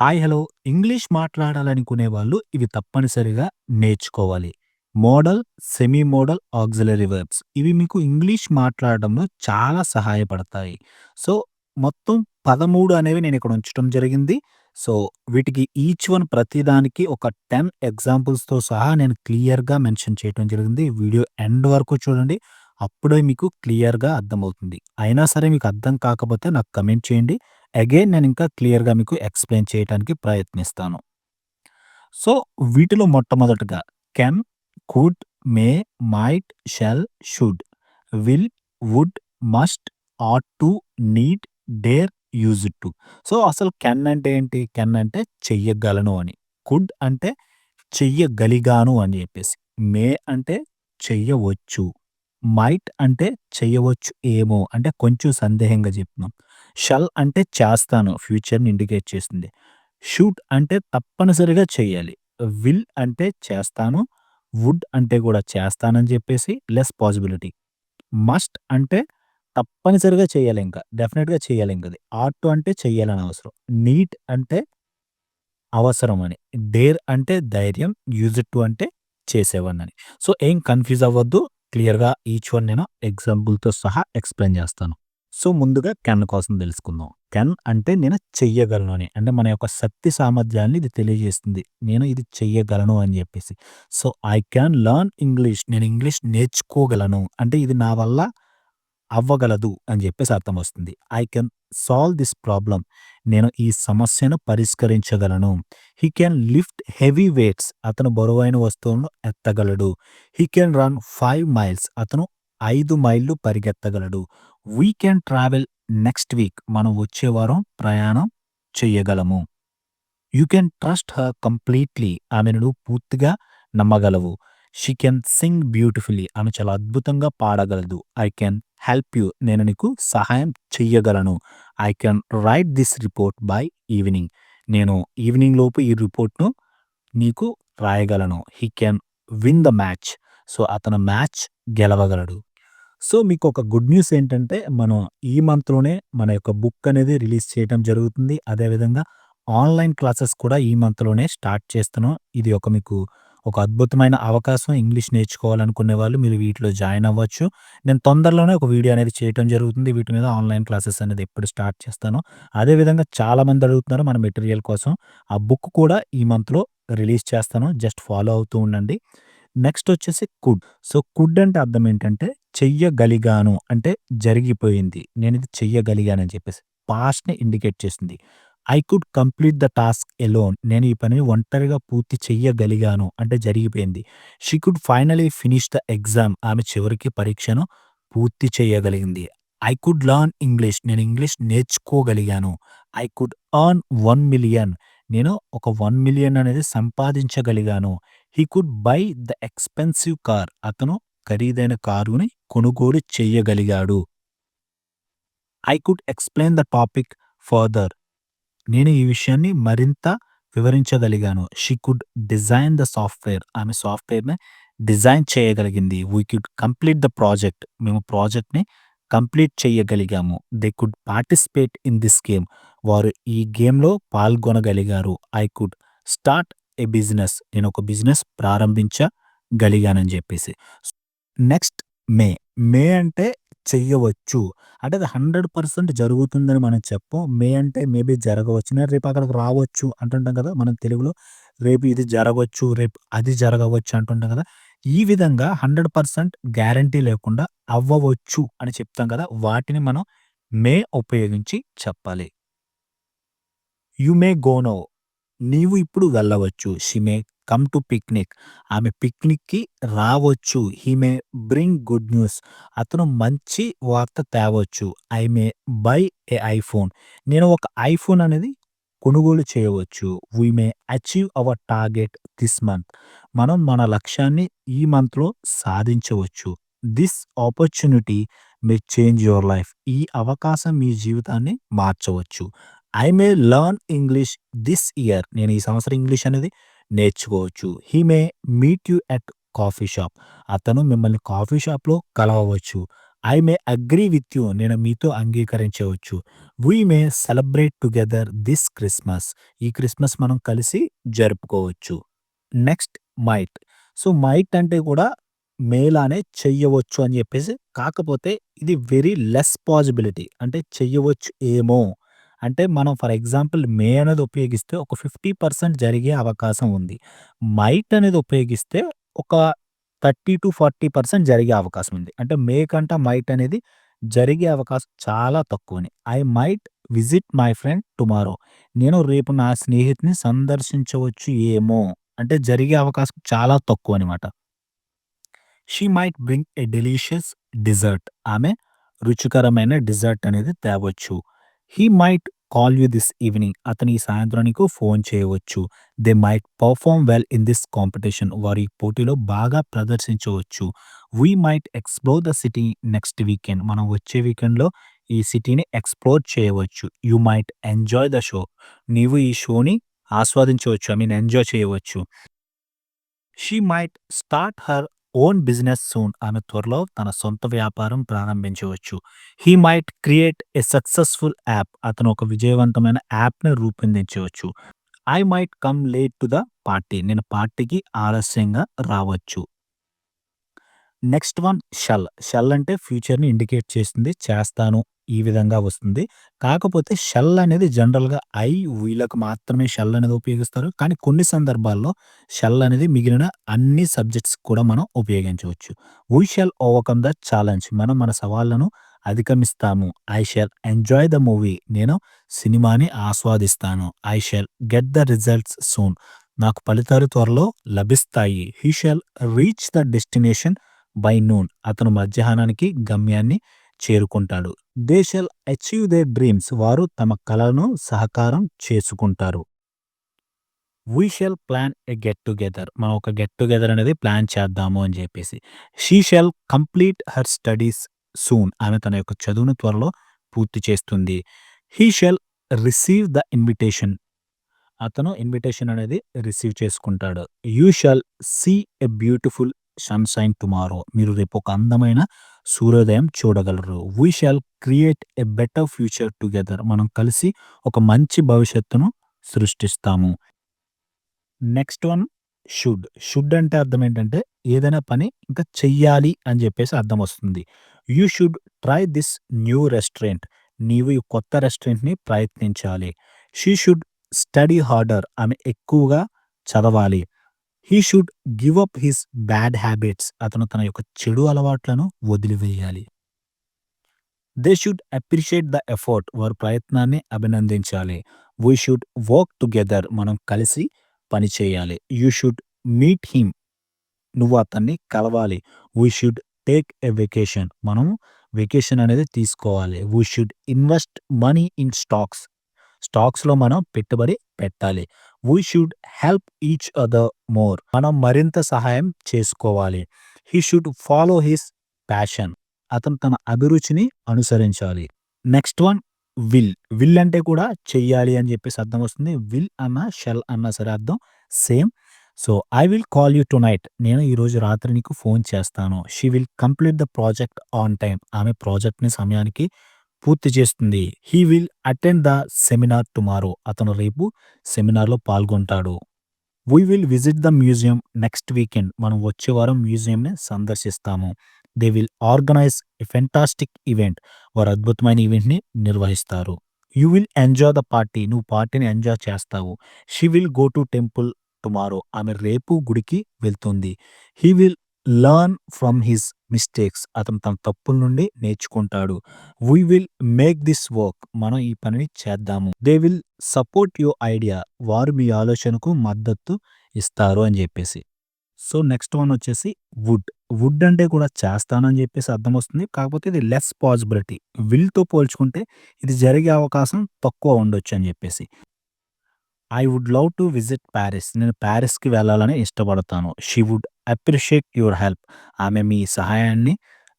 Hi! Hello! English మాట్లాడాలనుకునే వాళ్ళు ఇవి తప్పనిసరిగా నేర్చుకోవాలి. Modal, semi modal, auxiliary verbs ఇవి మీకు ఇంగ్లీష్ మాట్లాడడంలో చాలా సహాయపడతాయి. సో, మొత్తం 13 అనేవి నేను ఇక్కడ ఉంచటం జరిగింది. సో, వీటికి ఈచ్ వన్ ప్రతిదానికి ఒక 10 ఎగ్జాంపుల్స్‌తో సహా నేను క్లియర్‌గా మెన్షన్ చేయటం జరిగింది. వీడియో ఎండ్ వరకు చూడండి. అప్పుడే మీకు క్లియర్‌గా అర్థమవుతుంది. అయినా సరే మీకు అర్థం కాకపోతే నాకు కమెంట్ చేయండి. అగైన్ నేను ఇంకా క్లియర్‌గా మీకు ఎక్స్‌ప్లెయిన్ చేయటానికి ప్రయత్నిస్తాను. సో, వీటిలో మొట్టమొదటగా can, could, may, might, shall should, will, would, must, ought to, need, dare, use to. So, అసలు కెన్ అంటే ఏంటి? కెన్ అంటే చెయ్యగలను అని. కుడ్ అంటే చెయ్యగలిగాను అని చెప్పేసి. మే అంటే చెయ్యవచ్చు. మైట్ అంటే చెయ్యవచ్చు ఏమో అంటే కొంచెం సందేహంగా చెప్తున్నాం. షల్ అంటే చేస్తాను ఫ్యూచర్‌ని ఇండికేట్ చేస్తుంది. షూట్ అంటే తప్పనిసరిగా చేయాలి. విల్ అంటే చేస్తాను. వుడ్ అంటే కూడా చేస్తానని చెప్పేసి లెస్ పాసిబిలిటీ. మస్ట్ అంటే తప్పనిసరిగా చేయాలి ఇంకా. డెఫినెట్గా చేయాలి ఇంకది. ఆర్ట్ టు అంటే చేయాలని అవసరం. నీట్ అంటే అవసరం అని. డేర్ అంటే ధైర్యం. యూజ్డ్ టు అంటే చేసేవాడినని. సో, ఏం కన్‌ఫ్యూజ్ అవ్వద్దు. క్లియర్‌గా ఈచ్ వన్ నేను ఎగ్జాంపుల్‌తో సహా ఎక్స్‌ప్లెయిన్ చేస్తాను. సో, ముందుగా కెన్ కోసం తెలుసుకుందాం. కెన్ అంటే నేను చెయ్యగలను అని. అంటే మన యొక్క శక్తి సామర్థ్యాన్ని ఇది తెలియజేస్తుంది. నేను ఇది చెయ్యగలను అని చెప్పేసి. So, I can learn English నేను ఇంగ్లీష్ నేర్చుకోగలను. అంటే ఇది నా వల్ల అవ్వగలదు అని చెప్పేసి అర్థం వస్తుంది. I can solve this problem నేను ఈ సమస్యను పరిష్కరించగలను. He can lift heavy weights అతను బరువైన వస్తువులను ఎత్తగలడు. He can run five miles అతను ఐదు మైళ్ళు పరిగెత్తగలడు. We can travel next week మనం వచ్చే వారం ప్రయాణం చెయ్యగలము. You can trust her completely ఆమెను పూర్తిగా నమ్మగలవు. షీ కెన్ సింగ్ బ్యూటిఫుల్లీ ఆమె చాలా అద్భుతంగా పాడగలదు. ఐ కెన్ హెల్ప్ యూ నేను నీకు సహాయం చెయ్యగలను. I can write this report by evening నేను ఈవినింగ్ లోపు ఈ రిపోర్ట్‌ను నీకు రాయగలను. He can win the match so, అతను మ్యాచ్ గెలవగలడు. సో, మీకు ఒక గుడ్ న్యూస్ ఏంటంటే మనం ఈ మంత్‌లోనే మన యొక్క బుక్ అనేది రిలీజ్ చేయటం జరుగుతుంది. అదే విధంగా ఆన్‌లైన్ క్లాసెస్ కూడా ఈ మంత్‌లోనే స్టార్ట్ చేస్తున్నాం. ఇది ఒక మీకు ఒక అద్భుతమైన అవకాశం. ఇంగ్లీష్ నేర్చుకోవాలనుకునే వాళ్ళు మీరు వీటిలో జాయిన్ అవ్వచ్చు. నేను తొందరలోనే ఒక వీడియో అనేది చేయటం జరుగుతుంది. వీటి మీద ఆన్‌లైన్ క్లాసెస్ అనేది ఎప్పుడు స్టార్ట్ చేస్తానో. అదే విధంగా చాలామంది అడుగుతున్నారు మన మెటీరియల్ కోసం. ఆ బుక్ కూడా ఈ మంత్‌లో రిలీజ్ చేస్తాను. జస్ట్ ఫాలో అవుతూ ఉండండి. నెక్స్ట్ వచ్చేసి కుడ్. సో, కుడ్ అంటే అర్థం ఏంటంటే చెయ్యగలిగాను అంటే జరిగిపోయింది. నేను చెయ్యగలిగాను అని చెప్పేసి. పాస్ట్‌ని ఇండికేట్ చేస్తుంది. I could complete the task alone నేను ఈ పనిని ఒంటరిగా పూర్తి చెయ్యగలిగాను అంటే జరిగిపోయింది. She could finally finish the exam ఆమె చివరికి పరీక్షను పూర్తి చేయగలిగింది. ఐ కుడ్ లర్న్ ఇంగ్లీష్ నేను English నేర్చుకోగలిగాను. I could earn one million నేను ఒక వన్ మిలియన్ అనేది సంపాదించగలిగాను. He could buy the expensive car అతను ఖరీదైన కారుని కొనుగోలు చెయ్యగలిగాడు. I could explain the topic further నేను ఈ విషయాన్ని మరింత వివరించగలిగాను. She could design the software ఆమె సాఫ్ట్‌వేర్‌ని డిజైన్ చేయగలిగింది. We could complete the project మేము ప్రాజెక్ట్‌ని complete చేయగలిగాము they could participate in this game వారు ఈ గేమ్‌లో పాల్గొనగలిగారు. I could start a business నేను ఒక బిజినెస్ ప్రారంభించగలిగానని చెప్పేసి. నెక్స్ట్ మే. మే అంటే చెయ్యవచ్చు. అంటే అది 100% జరుగుతుందని మనం చెప్పం. మే అంటే మేబీ జరగవచ్చు. నేను రేపు అక్కడికి రావచ్చు అంటుంటాం కదా! మనం తెలుగులో రేపు ఇది జరగవచ్చు, రేపు అది జరగవచ్చు అంటుంటాం కదా! ఈ విధంగా 100% గ్యారంటీ లేకుండా అవ్వవచ్చు అని చెప్తాం కదా! వాటిని మనం మే ఉపయోగించి చెప్పాలి. యు మే గో నీవు ఇప్పుడు వెళ్ళవచ్చు. She may come to picnic ఆమె పిక్నిక్‌కి రావచ్చు. He may bring good news అతను మంచి వార్త తేవచ్చు. I may buy a iPhone నేను ఒక ఐఫోన్ అనేది కొనుగోలు చేయవచ్చు. We may achieve our target this month మనం మన లక్ష్యాన్ని ఈ మంత్‌లో సాధించవచ్చు. This opportunity may change your life ఈ అవకాశం మీ జీవితాన్ని మార్చవచ్చు. I may learn English this year నేను ఈ సంవత్సరం ఇంగ్లీష్ అనేది నేర్చుకోవచ్చు. He may meet you at coffee shop అతను మిమ్మల్ని కాఫీ షాప్‌లో కలవవచ్చు. I may agree with you నేను మీతో అంగీకరించవచ్చు. We may celebrate together this Christmas. ఈ క్రిస్మస్ మనం కలిసి జరుపుకోవచ్చు. Next might. సో, మైట్ అంటే కూడా మేలానే చెయ్యవచ్చు అని చెప్పేసి కాకపోతే ఇది వెరీ లెస్ పాజిబిలిటీ అంటే చెయ్యవచ్చు ఏమో! అంటే మనం ఫర్ ఎగ్జాంపుల్ మే అనేది ఉపయోగిస్తే ఒక 50% జరిగే అవకాశం ఉంది. మైట్ అనేది ఉపయోగిస్తే ఒక 30-40% జరిగే అవకాశం ఉంది. అంటే మే కంట మైట్ అనేది జరిగే అవకాశం చాలా తక్కువని. I might visit my friend tomorrow. నేను రేపు నా స్నేహితుని సందర్శించవచ్చు ఏమో! అంటే జరిగే అవకాశం చాలా తక్కువనమాట. She might bring a delicious dessert. ఆమె రుచికరమైన డిజర్ట్ అనేది తేవచ్చు. He might call you this evening. అతని ఈ సాయంత్రానికి ఫోన్ చేయవచ్చు. They might perform well in this competition. వారి పోటీలో బాగా ప్రదర్శించవచ్చు. We might explore the city next weekend. మనం వచ్చే వీకెండ్‌లో ఈ సిటీని ఎక్స్‌ప్లోర్ చేయవచ్చు. You might enjoy the show. నీవు ఈ షోని ఆస్వాదించవచ్చు. ఐ మీన్ ఎంజాయ్ చేయవచ్చు. She might start her own business soon. ఆమె త్వరలో తన సొంత వ్యాపారం ప్రారంభించవచ్చు. He might create a successful app. అతను ఒక విజయవంతమైన యాప్‌ని రూపొందించవచ్చు. I might come late to the party. నేను పార్టీకి ఆలస్యంగా రావచ్చు. Next one shall. షల్ అంటే ఫ్యూచర్‌ని ఇండికేట్ చేస్తుంది. చేస్తాను ఈ విధంగా వస్తుంది. కాకపోతే షెల్ అనేది జనరల్‌గా ఐ, వీళ్ళకు మాత్రమే షెల్ అనేది ఉపయోగిస్తారు. కానీ కొన్ని సందర్భాల్లో షెల్ అనేది మిగిలిన అన్ని సబ్జెక్ట్స్ కూడా మనం ఉపయోగించవచ్చు. We shall overcome the challenge. మనం మన సవాళ్ళను అధిగమిస్తాము. I shall enjoy the movie. నేను సినిమాని ఆస్వాదిస్తాను. I shall get the results soon. నాకు ఫలితాలు త్వరలో లభిస్తాయి. He shall reach the destination by noon. అతను మధ్యాహ్నానికి గమ్యాన్ని చేరుకుంటాడు. They shall achieve they dreams. వారు తమ కళలను సహకారం చేసుకుంటారు. We shall plan a get together. మనం ఒక గెట్ టుగెదర్ అనేది ప్లాన్ చేద్దాము అని చెప్పేసి. She shall complete her studies soon. ఆమె తన యొక్క చదువును త్వరలో పూర్తి చేస్తుంది. He shall receive the invitation. అతను ఇన్విటేషన్ అనేది రిసీవ్ చేసుకుంటాడు. You shall see a beautiful sunshine tomorrow. మీరు రేపు ఒక అందమైన సూర్యోదయం చూడగలరు. We shall create a better future together. మనం కలిసి ఒక మంచి భవిష్యత్తును సృష్టిస్తాము. Next one should. షుడ్ అంటే అర్థం ఏంటంటే ఏదైనా పని ఇంకా చెయ్యాలి అని చెప్పేసి అర్థం వస్తుంది. You should try this new restaurant. నీవు ఈ కొత్త రెస్టారెంట్‌ని ప్రయత్నించాలి. She should study harder. ఆమె ఎక్కువగా చదవాలి. He should give up his bad habits. అతను తన యొక్క చెడు అలవాట్లను వదిలివేయాలి. They should appreciate the effort. వారి ప్రయత్నాన్ని అభినందించాలి. We should work together. మనం కలిసి పనిచేయాలి యూ షుడ్ మీట్ హిమ్. నువ్వు అతన్ని కలవాలి. We should take a vacation. మనం వెకేషన్ అనేది తీసుకోవాలి. We should invest money in stocks. స్టాక్స్‌లో మనం పెట్టుబడి పెట్టాలి. We should help each other more. మనం మరింత సహాయం చేసుకోవాలి. He should follow his passion. అతను తన అభిరుచిని అనుసరించాలి. Next one will. విల్ అంటే కూడా చెయ్యాలి అని చెప్పేసి అర్థం వస్తుంది. విల్ అన్న షెల్ అన్న సరే అర్థం same. So, I will call you tonight. నేను ఈరోజు రాత్రి నీకు ఫోన్ చేస్తాను. She will complete the project on time ఆమె ప్రాజెక్ట్‌ని సమయానికి పూర్తి చేస్తుంది. He will attend the seminar tomorrow. అతను రేపు సెమినార్‌లో పాల్గొంటాడు. We will visit the museum next weekend. మనం వచ్చే వారం మ్యూజియంని సందర్శిస్తాము. They will organise a fantastic event. వారు అద్భుతమైన ఈవెంట్‌ని నిర్వహిస్తారు. You will enjoy the party. నువ్వు పార్టీని ఎంజాయ్ చేస్తావు. She will go to temple tomorrow. ఆమె రేపు గుడికి వెళ్తుంది. He will learn from his mistakes. అతను తన తప్పుల నుండి నేర్చుకుంటాడు. We will make this work. మనం ఈ పనిని చేద్దాము. They will support your idea. వారు మీ ఆలోచనకు మద్దతు ఇస్తారు అని చెప్పేసి. సో, నెక్స్ట్ వన్ వచ్చేసి వుడ్. వుడ్ అంటే కూడా చేస్తానని చెప్పేసి అర్థం వస్తుంది. కాకపోతే ఇది లెస్ పాజిబిలిటీ. విల్‌తో పోల్చుకుంటే ఇది జరిగే అవకాశం తక్కువ ఉండొచ్చు అని చెప్పేసి. I would love to visit Paris నేను ప్యారిస్కి వెళ్ళాలని ఇష్టపడతాను. She would appreciate your help. ఆమె మీ సహాయాన్ని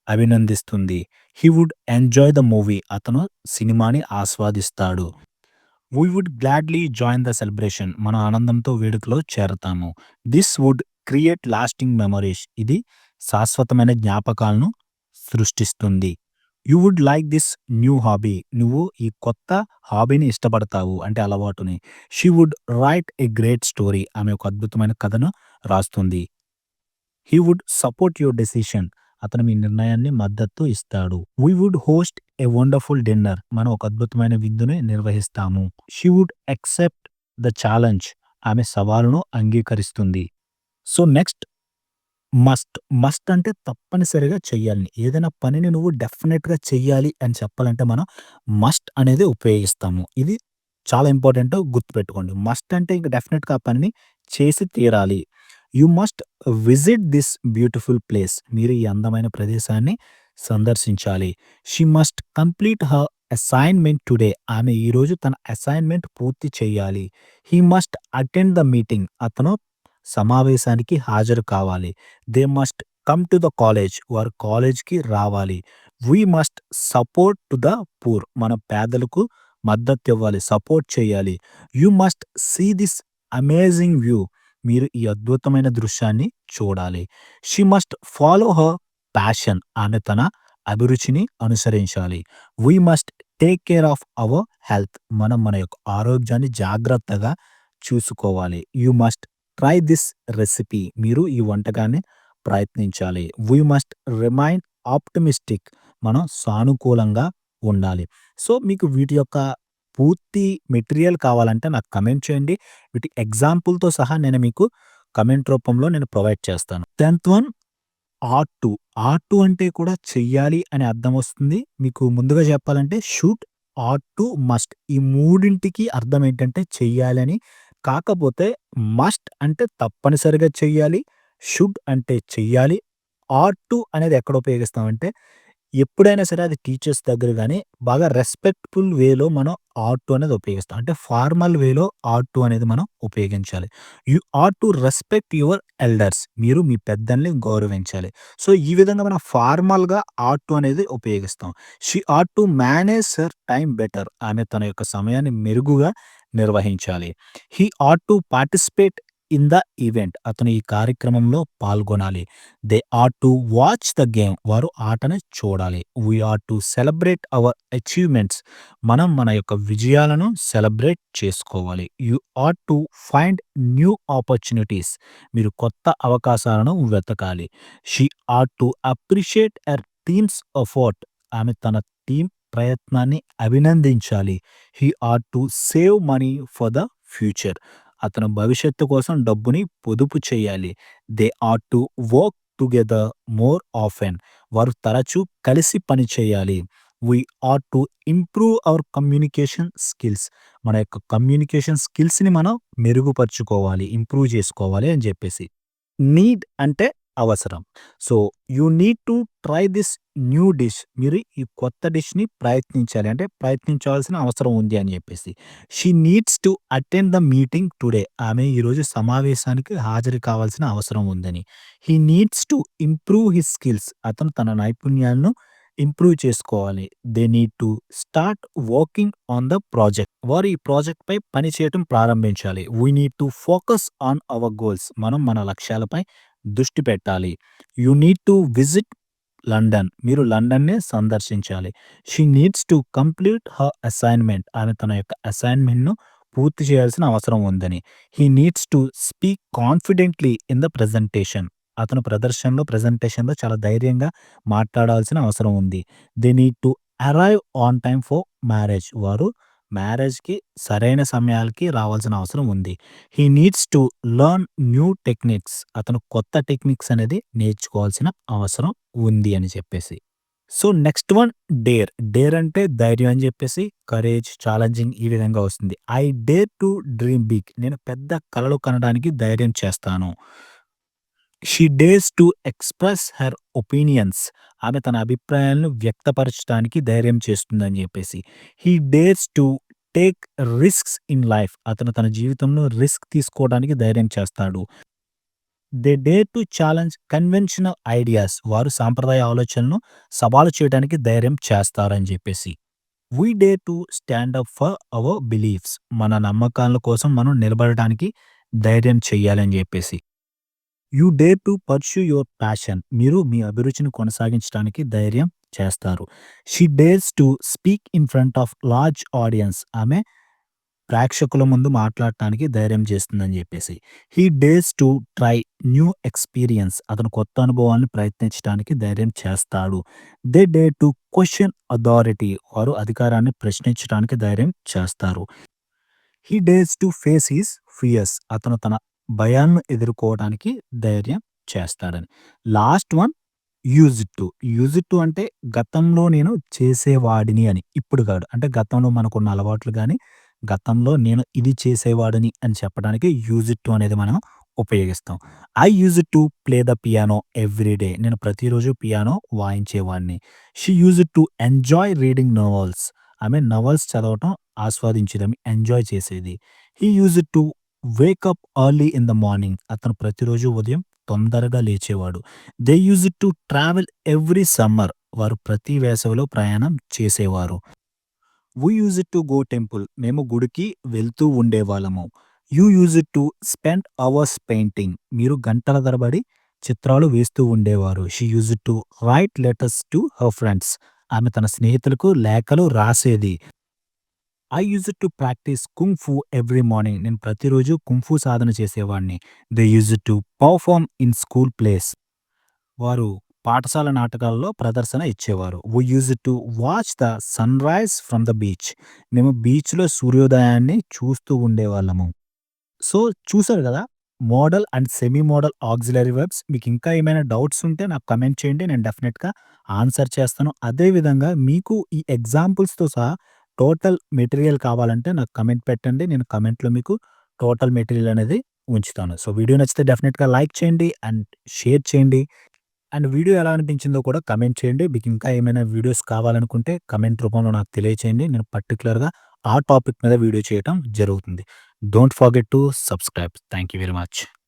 అభినందిస్తుంది. He would enjoy the movie. అతను సినిమాని ఆస్వాదిస్తాడు. We would gladly join the celebration. మనం ఆనందంతో వేడుకలో చేరతాము. This would create lasting memories ఇది శాశ్వతమైన జ్ఞాపకాలను సృష్టిస్తుంది. You would like this new hobby. నువ్వు ఈ కొత్త హాబీని ఇష్టపడతావు అంటే అలవాటుని. She would write a great story. ఆమె ఒక అద్భుతమైన కథను రాస్తుంది. He would support your decision. అతను మీ నిర్ణయాన్ని మద్దతు ఇస్తాడు. We would host a wonderful dinner. మనం ఒక అద్భుతమైన విందుని నిర్వహిస్తాము. She would accept the challenge. ఆమె సవాలును అంగీకరిస్తుంది. So, next must. మస్ట్ అంటే తప్పనిసరిగా చెయ్యాలని. ఏదైనా పనిని నువ్వు డెఫినెట్గా చెయ్యాలి అని చెప్పాలంటే మనం మస్ట్ అనేది ఉపయోగిస్తాము. ఇది చాలా ఇంపార్టెంట్ గుర్తుపెట్టుకోండి. మస్ట్ అంటే ఇంక డెఫినెట్గా ఆ పనిని చేసి తీరాలి. You must visit this beautiful place. మీరు ఈ అందమైన ప్రదేశాన్ని సందర్శించాలి. She must complete her assignment today. ఆమె ఈరోజు తన అసైన్‌మెంట్ పూర్తి చేయాలి. He must attend the meeting. అతను సమావేశానికి హాజరు కావాలి. They must come to the college. వారు కాలేజ్‌కి రావాలి. We must support to the poor. మన పేదలకు మద్దతు ఇవ్వాలి సపోర్ట్ చేయాలి. You must see this amazing view. మీరు ఈ అద్భుతమైన దృశ్యాన్ని చూడాలి. She must follow her passion. ఆమె తన అభిరుచిని అనుసరించాలి. We must take care of our health. మనం మన యొక్క ఆరోగ్యాన్ని జాగ్రత్తగా చూసుకోవాలి. You must try this recipe. మీరు ఈ వంటకాన్ని ప్రయత్నించాలి. We must remind optimistic. మనం సానుకూలంగా ఉండాలి. సో, మీకు వీటి యొక్క పూర్తి మెటీరియల్ కావాలంటే నాకు కమెంట్ చేయండి. వీటి ఎగ్జాంపుల్‌తో సహా నేను మీకు కమెంట్ రూపంలో నేను ప్రొవైడ్ చేస్తాను. 10థ్ one ought to ought to అంటే కూడా చెయ్యాలి అనే అర్థం వస్తుంది. మీకు ముందుగా చెప్పాలంటే షూట్ ఆర్ట్ టు, మస్ట్. ఈ మూడింటికి అర్థం ఏంటంటే చెయ్యాలని. కాకపోతే మస్ట్ అంటే తప్పనిసరిగా చెయ్యాలి. షుడ్ అంటే చెయ్యాలి. ఆర్ట్ టు అనేది ఎక్కడ ఉపయోగిస్తామంటే ఎప్పుడైనా సరే అది టీచర్స్ దగ్గర కానీ బాగా రెస్పెక్ట్‌ఫుల్ వేలో మనం ఆర్ట్ టు అనేది ఉపయోగిస్తాం. అంటే ఫార్మల్ వేలో ఆర్ట్ టు అనేది మనం ఉపయోగించాలి. You are to respect your elders. మీరు మీ పెద్దల్ని గౌరవించాలి. సో, ఈ విధంగా మనం ఫార్మల్‌గా ఆర్ట్ టు అనేది ఉపయోగిస్తాం. She ought to manage her time better. ఆమె తన యొక్క సమయాన్ని మెరుగుగా నిర్వహించాలి. He ought to participate in the event. అతను ఈ కార్యక్రమంలో పాల్గొనాలి. They are to watch the game. వారు ఆటను చూడాలి. We ought to celebrate our achievements. మనం మన యొక్క విజయాలను సెలబ్రేట్ చేసుకోవాలి. You are to find new opportunities. మీరు కొత్త అవకాశాలను వెతకాలి. She are to appreciate her team's effort. ఆమె తన టీమ్ ప్రయత్నాన్ని అభినందించాలి. He are to save money for the future. అతను భవిష్యత్తు కోసం డబ్బుని పొదుపు చేయాలి. They are to work together more often. వారు తరచూ కలిసి పని చేయాలి. We are to improve our communication skills. మన యొక్క కమ్యూనికేషన్ స్కిల్స్‌ని మనం మెరుగుపరుచుకోవాలి. ఇంప్రూవ్ చేసుకోవాలి అని చెప్పేసి. నీడ్ అంటే అవసరం. So, you need to try this new dish. మీరు ఈ కొత్త డిష్‌ని ప్రయత్నించాలి. అంటే ప్రయత్నించాల్సిన అవసరం ఉంది అని చెప్పేసి. She needs to attend the meeting today. ఆమె ఈరోజు సమావేశానికి హాజరు కావాల్సిన అవసరం ఉందని. He needs to improve his skills. అతను తన నైపుణ్యాలను ఇంప్రూవ్ చేసుకోవాలి. They need to start working on the project. వారు ఈ ప్రాజెక్ట్‌పై పని చేయటం ప్రారంభించాలి. We need to focus on our goals. మనం మన లక్ష్యాలపై దృష్టి పెట్టాలి. You need to visit London. మీరు లండన్నే సందర్శించాలి. She needs to complete her assignment. ఆమె తన యొక్క అసైన్‌మెంట్‌ను పూర్తి చేయాల్సిన అవసరం ఉందని. He needs to speak confidently in the presentation. అతను ప్రదర్శనలో ప్రెజెంటేషన్‌లో చాలా ధైర్యంగా మాట్లాడాల్సిన అవసరం ఉంది. They need to arrive on time for marriage. వారు మ్యారేజ్‌కి సరైన సమయాలకి రావాల్సిన అవసరం ఉంది. He needs to learn new techniques. అతను కొత్త టెక్నిక్స్ అనేది నేర్చుకోవాల్సిన అవసరం ఉంది అని చెప్పేసి. So, next one dare. Dare అంటే ధైర్యం అని చెప్పేసి కరేజ్, ఛాలెంజింగ్ ఈ విధంగా వస్తుంది. I dare to dream big. నేను పెద్ద కలలు కనడానికి ధైర్యం చేస్తాను. She dares to express her opinions. ఆమె తన అభిప్రాయాలను వ్యక్తపరచడానికి ధైర్యం చేస్తుందని చెప్పేసి. He dares to take risks in life. అతను తన జీవితంలో రిస్క్ తీసుకోవడానికి ధైర్యం చేస్తాడు. They dare to challenge conventional ideas. వారు సాంప్రదాయ ఆలోచనలను సవాలు చేయడానికి ధైర్యం చేస్తారని చెప్పేసి. We dare to stand up for our beliefs. మన నమ్మకాల కోసం మనం నిలబడటానికి ధైర్యం చెయ్యాలని చెప్పేసి. You dare to pursue your passion. మీరు మీ అభిరుచిని కొనసాగించడానికి ధైర్యం చేస్తారు. She dares to speak in front of large audience. ఆమె ప్రేక్షకుల ముందు మాట్లాడటానికి ధైర్యం చేస్తుందని చెప్పేసి he dares to try new experience. అతను కొత్త అనుభవాన్ని ప్రయత్నించడానికి ధైర్యం చేస్తాడు. They dare to question authority. వారు అధికారాన్ని ప్రశ్నించడానికి ధైర్యం చేస్తారు. He dares to face his fears. అతను తన భయాన్ని ఎదుర్కోవడానికి ధైర్యం చేస్తాడని. Last one used to. Used to అంటే గతంలో నేను చేసేవాడిని అని. ఇప్పుడు కాదు. అంటే గతంలో మనకున్న అలవాట్లు కానీ గతంలో నేను ఇది చేసేవాడిని అని చెప్పడానికి యూజ్డ్ టు అనేది మనం ఉపయోగిస్తాం. I used to play the piano every day. నేను ప్రతిరోజు piano వాయించేవాడిని. She used to enjoy reading novels. ఆమె నవల్స్ చదవటం ఆస్వాదించడం ఎంజాయ్ చేసేది. He used to wake up early in the morning. అతను ప్రతిరోజు ఉదయం తొందరగా లేచేవాడు. They use to travel every summer. వారు ప్రతి వేసవిలో ప్రయాణం చేసేవారు. We used to go temple. మేము గుడికి వెళ్తూ ఉండేవాళ్ళము. You used to spend hours painting. మీరు గంటల తరబడి చిత్రాలు వేస్తూ ఉండేవారు. She use to write letters to her friends. ఆమె తన స్నేహితులకు లేఖలు రాసేది. I use to practice kung fu every morning. నేను ప్రతిరోజు కుంగ్-ఫు సాధన చేసేవాడిని. They use to perform in school plays. వారు పాఠశాల నాటకాల్లో ప్రదర్శన ఇచ్చేవారు. We use to watch the sunrise from the beach. మేము బీచ్‌లో సూర్యోదయాన్ని చూస్తూ ఉండేవాళ్ళము. సో, చూసారు కదా modal and semi modal auxiliary verbs మీకు ఇంకా ఏమైనా డౌట్స్ ఉంటే నాకు కమెంట్ చేయండి. నేను డెఫినెట్గా ఆన్సర్ చేస్తాను. అదేవిధంగా మీకు ఈ ఎగ్జాంపుల్స్‌తో సహా టోటల్ మెటీరియల్ కావాలంటే నాకు కమెంట్ పెట్టండి. నేను కమెంట్లో మీకు టోటల్ మెటీరియల్ అనేది ఉంచుతాను. సో, వీడియో నచ్చితే డెఫినెట్గా లైక్ చేయండి అండ్ షేర్ చేయండి. అండ్ వీడియో ఎలా అనిపించిందో కూడా కమెంట్ చేయండి. మీకు ఇంకా ఏమైనా వీడియోస్ కావాలనుకుంటే కమెంట్ రూపంలో నాకు తెలియచేయండి. నేను పర్టికులర్గా ఆ టాపిక్ మీద వీడియో చేయటం జరుగుతుంది. Don't forget to subscribe. Thank you very much.